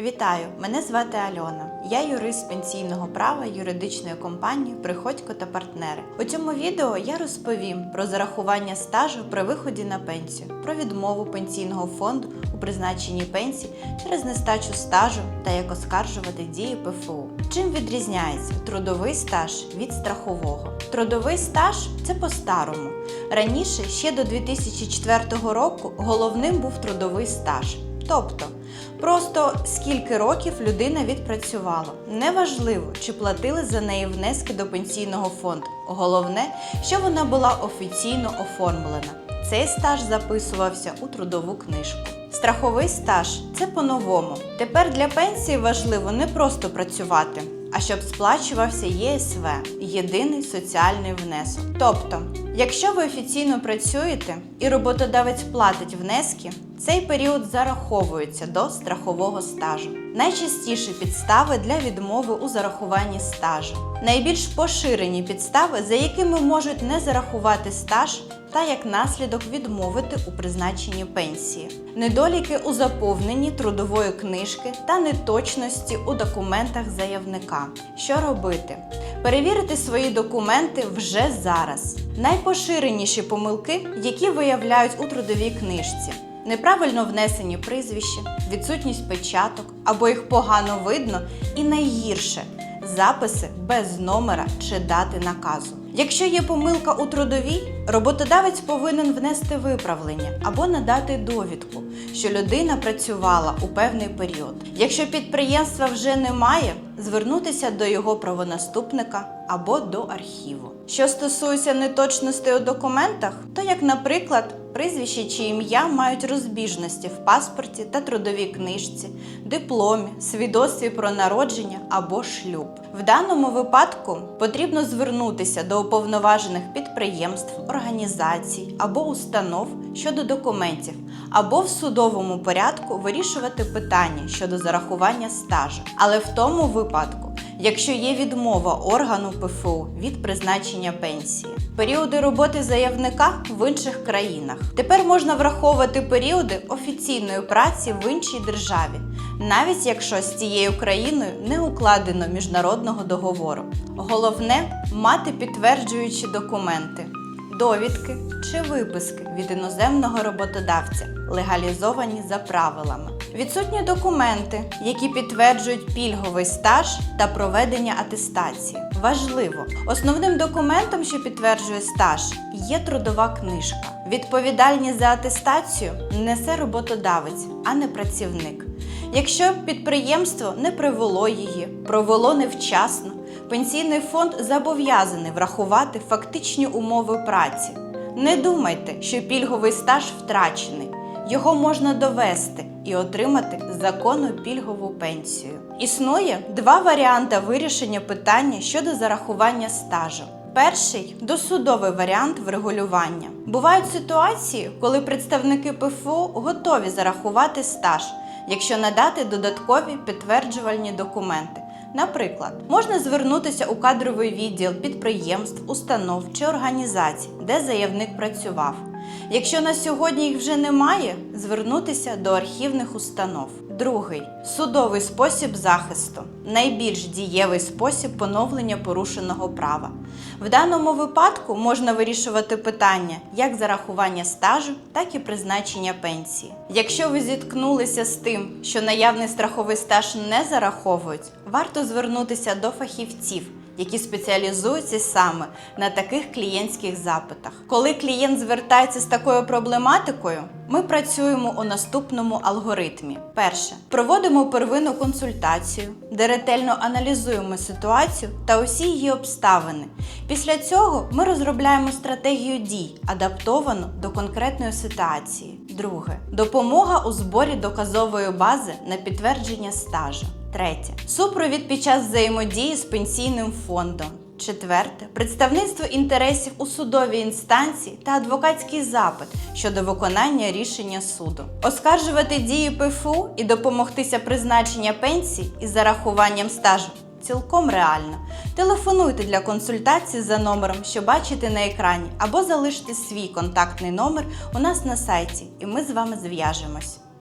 Вітаю! Мене звати Альона. Я юрист пенсійного права юридичної компанії Приходько та партнери. У цьому відео я розповім про зарахування стажу при виході на пенсію, про відмову пенсійного фонду у призначенні пенсії через нестачу стажу та як оскаржувати дії ПФУ. Чим відрізняється трудовий стаж від страхового? Трудовий стаж це по-старому. Раніше, ще до 2004 року, головним був трудовий стаж. Тобто, просто скільки років людина відпрацювала. Неважливо, чи платили за неї внески до пенсійного фонду. Головне, що вона була офіційно оформлена. Цей стаж записувався у трудову книжку. Страховий стаж це по-новому. Тепер для пенсії важливо не просто працювати, а щоб сплачувався ЄСВ єдиний соціальний внесок. Тобто, якщо ви офіційно працюєте і роботодавець платить внески, цей період зараховується до страхового стажу. Найчастіші підстави для відмови у зарахуванні стажу. Найбільш поширені підстави, за якими можуть не зарахувати стаж та як наслідок відмовити у призначенні пенсії, недоліки у заповненні трудової книжки та неточності у документах заявника. Що робити? Перевірити свої документи вже зараз. Найпоширеніші помилки, які виявляють у трудовій книжці. Неправильно внесені прізвища, відсутність печаток або їх погано видно, і найгірше записи без номера чи дати наказу. Якщо є помилка у трудовій, роботодавець повинен внести виправлення або надати довідку, що людина працювала у певний період. Якщо підприємства вже немає, звернутися до його правонаступника або до архіву. Що стосується неточностей у документах, то як, наприклад, прізвище чи ім'я мають розбіжності в паспорті та трудовій книжці, дипломі, свідоцтві про народження або шлюб. В даному випадку потрібно звернутися до уповноважених підприємств, організацій або установ щодо документів, або в судовому порядку вирішувати питання щодо зарахування стажу. Але в тому випадку, якщо є відмова органу ПФУ від призначення пенсії. Періоди роботи заявника в інших країнах. Тепер можна враховувати періоди офіційної праці в іншій державі, навіть якщо з цією країною не укладено міжнародного договору. Головне мати підтверджуючі документи, довідки чи виписки від іноземного роботодавця, легалізовані за правилами. Відсутні документи, які підтверджують пільговий стаж та проведення атестації. Важливо, основним документом, що підтверджує стаж, є трудова книжка. Відповідальність за атестацію несе роботодавець, а не працівник. Якщо підприємство не привело її, провело невчасно, пенсійний фонд зобов'язаний врахувати фактичні умови праці. Не думайте, що пільговий стаж втрачений. Його можна довести і отримати законну пільгову пенсію. Існує два варіанти вирішення питання щодо зарахування стажу. Перший досудовий варіант врегулювання. Бувають ситуації, коли представники ПФУ готові зарахувати стаж, якщо надати додаткові підтверджувальні документи. Наприклад, можна звернутися у кадровий відділ підприємств, установ чи організацій, де заявник працював. Якщо на сьогодні їх вже немає, звернутися до архівних установ. Другий судовий спосіб захисту найбільш дієвий спосіб поновлення порушеного права. В даному випадку можна вирішувати питання як зарахування стажу, так і призначення пенсії. Якщо ви зіткнулися з тим, що наявний страховий стаж не зараховують, варто звернутися до фахівців які спеціалізуються саме на таких клієнтських запитах. Коли клієнт звертається з такою проблематикою, ми працюємо у наступному алгоритмі. Перше, проводимо первинну консультацію, де ретельно аналізуємо ситуацію та усі її обставини. Після цього ми розробляємо стратегію дій, адаптовану до конкретної ситуації. Друге допомога у зборі доказової бази на підтвердження стажу. Третє супровід під час взаємодії з пенсійним фондом. Четверте представництво інтересів у судовій інстанції та адвокатський запит щодо виконання рішення суду, оскаржувати дії ПФУ і допомогтися призначення пенсій із зарахуванням стажу. Цілком реально. Телефонуйте для консультації за номером, що бачите на екрані, або залиште свій контактний номер у нас на сайті, і ми з вами зв'яжемось.